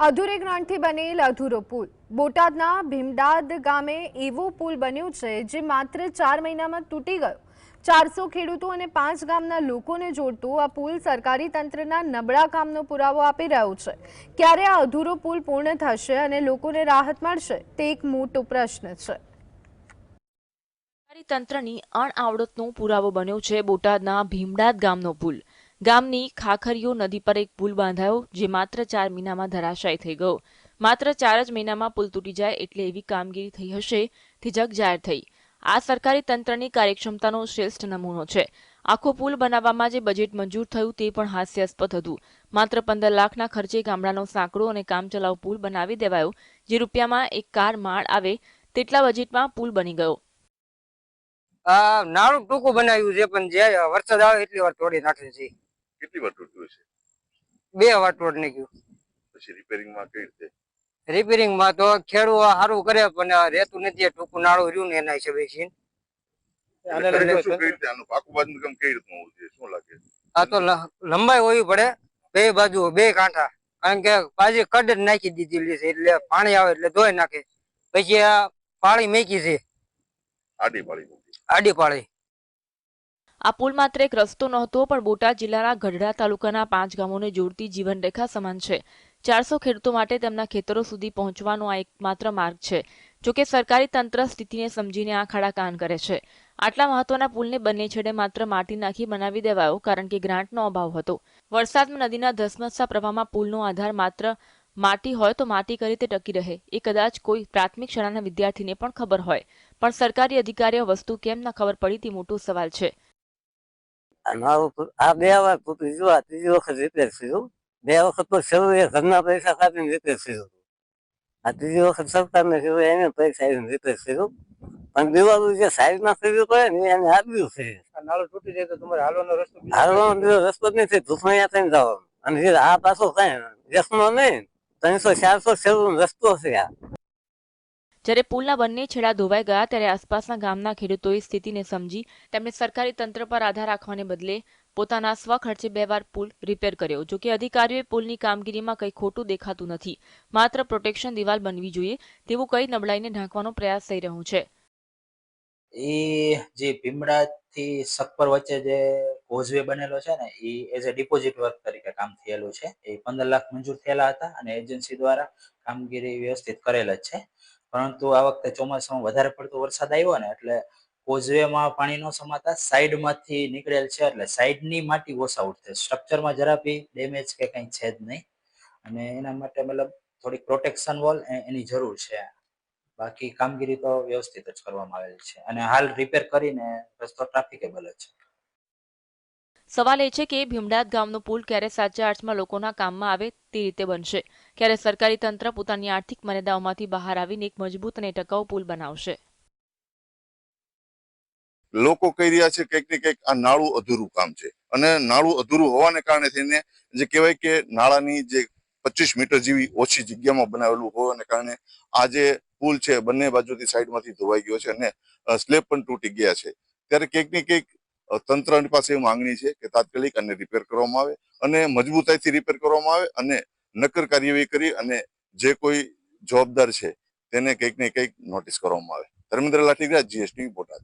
અધૂરે ગ્રાન્ટથી બનેલ અધૂરો પુલ. બોટાદના ભીમડાદ ગામે એવો પુલ બન્યો છે જે માત્ર ચાર મહિનામાં તૂટી ગયો. ચારસો ખેડૂતો અને પાંચ ગામના લોકોને જોડતું આ પુલ સરકારી તંત્રના નબળા કામનો પુરાવો આપી રહ્યો છે. ક્યારે આ અધૂરો પુલ પૂર્ણ થશે અને લોકોને રાહત મળશે, તે એક મોટો પ્રશ્ન છે. તંત્રની અણઆવડતનો પુરાવો બન્યો છે બોટાદના ભીમડાદ ગામનો પુલ. ગામની ખાખરીઓ નદી પર એક પુલ બાંધાયો, જે માત્ર ચાર મહિનામાં ધરાશાયી થઈ ગયો. માત્ર ચાર જ મહિનામાં પુલ તૂટી જાય એટલે એવી કામગીરી થઈ હશે તે જગ જાહેર થઈ. આ સરકારી તંત્રની કાર્યક્ષમતાનો શ્રેષ્ઠ નમૂનો છે. આખો પુલ બનાવવામાં જે બજેટ મંજૂર થયું તે પણ હાસ્યાસ્પદ હતું. માત્ર પંદર લાખના ખર્ચે ગામડાનો સાંકડો અને કામચલાઉ પુલ બનાવી દેવાયો, જે રૂપિયામાં એક કાર માળ આવે તેટલા બજેટમાં પુલ બની ગયો. નાણું ટૂંકું બનાવ્યું છે, પણ જે વરસાદ આવે એટલી વાર તોડી નાખે છે. કેટલી વાર તૂટ્યું હશે? બે વાર તોડી નીકળ્યું પછી રિપેરિંગમાં કઈ રીતે? રિપેરિંગમાં તો ખેડૂ સારું કરે પણ આ રહેતું નથી ટૂંકું નાળું રહ્યું ને એના હિસાબે છે. આ તો લંબાઈ હોવી પડે. બે બાજુ બે કાંઠા. કારણ કે પાછી કડ નાખી દીધેલી છે એટલે પાણી આવે એટલે ધોઈ નાખે. પછી આ પાળી મેકી છે. આડી પાડી આડી પાળી. આ પુલ માત્ર એક રસ્તો નહોતો, પણ બોટાદ જિલ્લાના ગઢડા તાલુકાના પાંચ ગામોને જોડતી જીવનરેખા સમાન છે. ચારસો ખેડૂતો માટે તેમના ખેતરો સુધી પહોંચવાનો આ એકમાત્ર માર્ગ છે જોકે સરકારી તંત્ર સ્થિતિને સમજીને આ ખાડા કાન કરે છે. આટલા મહત્વના પુલને બંને છેડે માત્ર માટી નાખી બનાવી દેવાયો, કારણ કે ગ્રાન્ટનો અભાવ હતો. વરસાદમાં નદીના ધસમસતા પ્રવાહમાં પુલનો આધાર માત્ર માટી હોય તો માટી કરી તે ટકી રહે. એ કદાચ કોઈ પ્રાથમિક શાળાના વિદ્યાર્થીને પણ ખબર હોય. પણ સરકારી અધિકારીઓ વસ્તુ કેમ ન ખબર પડી તે મોટો સવાલ છે. મારું આ બે વાર તૂટી ગયું આ ત્રીજી વખત રિપેર થયું. બે વખત તો શરૂ એ ઘરના પૈસા કાઢીને રિપેર થયું. આ ત્રીજી વખત સરકારને થયું એને પૈસા આવીને રિપેર થયું. પણ દિવાળું જે સાઈડમાં થયું પડે ને એને આપ્યું છે. નાળું તૂટી જાય તો તમારે હાલવાનો રસ્તો હાલવાનો રસ્તો જ નથી ધૂસણિયા થઈને જવાનું. અને આ પાછો કઈ રસ્તો નહીં ત્રણસો ચારસો શેરનો રસ્તો છે આ. જ્યારે પુલના બંને છેડા ધોવાઈ ગયા ત્યારે આસપાસના ગામના ખેડૂતોએ સ્થિતિને સમજી તેમણે સરકારી તંત્ર પર આધાર રાખવાને બદલે પોતાના સ્વખર્ચે બે વાર પુલ રિપેર કર્યો. જોકે અધિકારીઓએ પુલની કામગીરીમાં કંઈ ખોટું દેખાતું નથી. માત્ર પ્રોટેક્શન દિવાલ બનવી જોઈએ તેવું કઈ નબળાઈને ઢાંકવાનો પ્રયાસ થઈ રહ્યો છે. એ જે ભીમડા થી સકપર વચ્ચે જે કોઝવે બનેલો છે ને, એ એઝ અ ડિપોઝિટ વર્ક તરીકે કામ થયેલું છે. એ પંદર લાખ મંજૂર થયેલા હતા અને એજન્સી દ્વારા કામગીરી વ્યવસ્થિત કરેલ જ છે. પરંતુ આ વખતે ચોમાસામાં વધારે પડતો વરસાદ આવ્યો ને એટલે કોઝવેમાં પાણી ન સમાતા સાઈડમાંથી નીકળેલ છે એટલે સાઈડની માટી વોશ આઉટ છે. સ્ટ્રક્ચરમાં જરા બી ડેમેજ કે કંઈ છે જ નહીં. અને એના માટે મતલબ થોડીક પ્રોટેક્શન વોલ એની જરૂર છે. બાકી કામગીરી તો વ્યવસ્થિત જ કરવામાં આવેલ છે. અને હાલ રિપેર કરીને રસ્તો ટ્રાફિકેબલ જ છે. સવાલ એ છે કે ભીમડાદ ગામનો પુલ ક્યારે સાચા અર્થમાં લોકોના કામમાં આવે તે રીતે બનશે? ક્યારે સરકારી તંત્ર પોતાની આર્થિક મર્યાદાઓમાંથી બહાર આવીને એક મજબૂત અને ટકાઉ પુલ બનાવશે? લોકો કહી રહ્યા છે કંઈક ને કંઈક આ નાળું અધૂરું કામ છે. અને નાળું અધૂરું હોવાને કારણે થઈને જે કહેવાય કે નાળાની જે પચીસ મીટર જેવી ઓછી જગ્યામાં બનાવેલું હોવાને કારણે આ જે પુલ છે બંને બાજુથી સાઈડમાંથી ધોવાઈ ગયો છે અને સ્લેબ પણ તૂટી ગયા છે. ત્યારે કંઈક ને કંઈક તંત્રની પાસે માંગણી છે કે તાત્કાલિક અને રિપેર કરવામાં આવે અને મજબૂતાઈથી રિપેર કરવામાં આવે અને નક્કર કાર્યવાહી કરી અને જે કોઈ જવાબદાર છે તેને કંઈક ને કંઈક નોટિસ કરવામાં આવે. ધર્મેન્દ્ર લાઠીગરા જીએસટી બોટાદ.